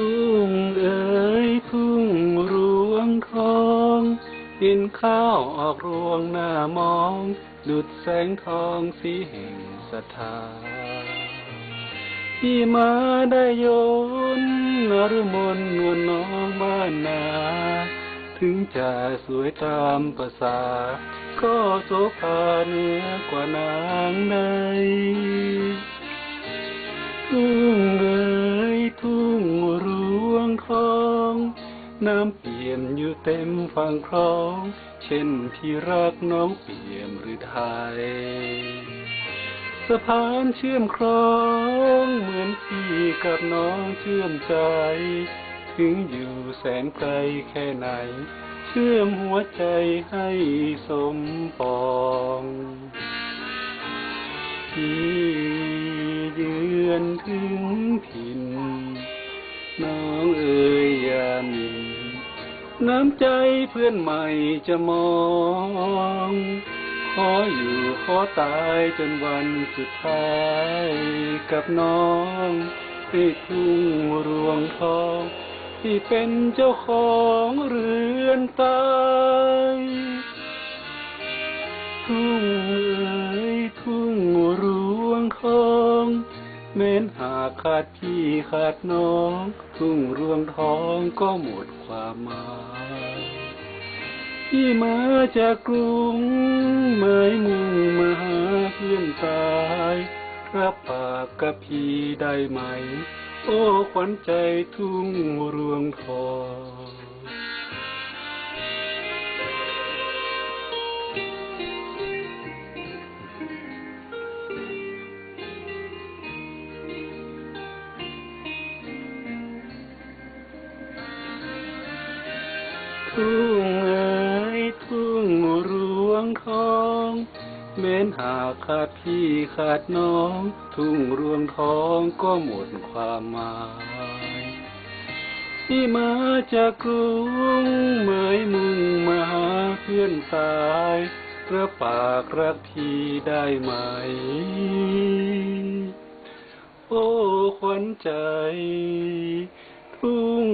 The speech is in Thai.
ทุ่งเอ๋ยทุ่งรวงทองเห็นข้าวออกรวงหน้ามอง ดุดแสงทองสีแห่งศรัทธาที่มาได้โยนนรมนนวลน้องบ้านนา ถึงจะสวยตามประสาก็โสภาเหนือกว่านางใด รวงทองน้ำเปี่ยมอยู่เต็มฝั่งคลอง เช่นที่รักน้องเปี่ยมหรือไทย สะพานเชื่อมครอง เหมือนพี่กับน้องเชื่อมใจ ถึงอยู่แสนไกลแค่ไหน เชื่อมหัวใจให้สมปองที่เยือนถึงถิ่น น้องเอ๋ยยาหมินน้ำใจเพื่อนใหม่จะมอง ขออยู่ขอตายจนวันสุดท้ายกับน้องให้ทุ่งรวงทอง ที่เป็นเจ้าของเรือนตายทุ่งากขาดพี่ขาดน้อง ทุ่งรวงทองก็หมดความหมายที่มาจากกรุงหมายมุ่งมาหาเพื่อนตายรับปากกับพี่ได้ไหม โอ้ขวัญใจทุ่งรวงทอง ทุ่งเอ๋ยทุ่งรวงทองแม้นหากขาดพี่ขาดน้อง ทุ่งรวงทองก็หมดความหมายที่มาจากกรุงเหมยมุ่งมาหาเพื่อนตายรับปากรักพี่ได้ไหม โอ้ขวัญใจ ทุ่ง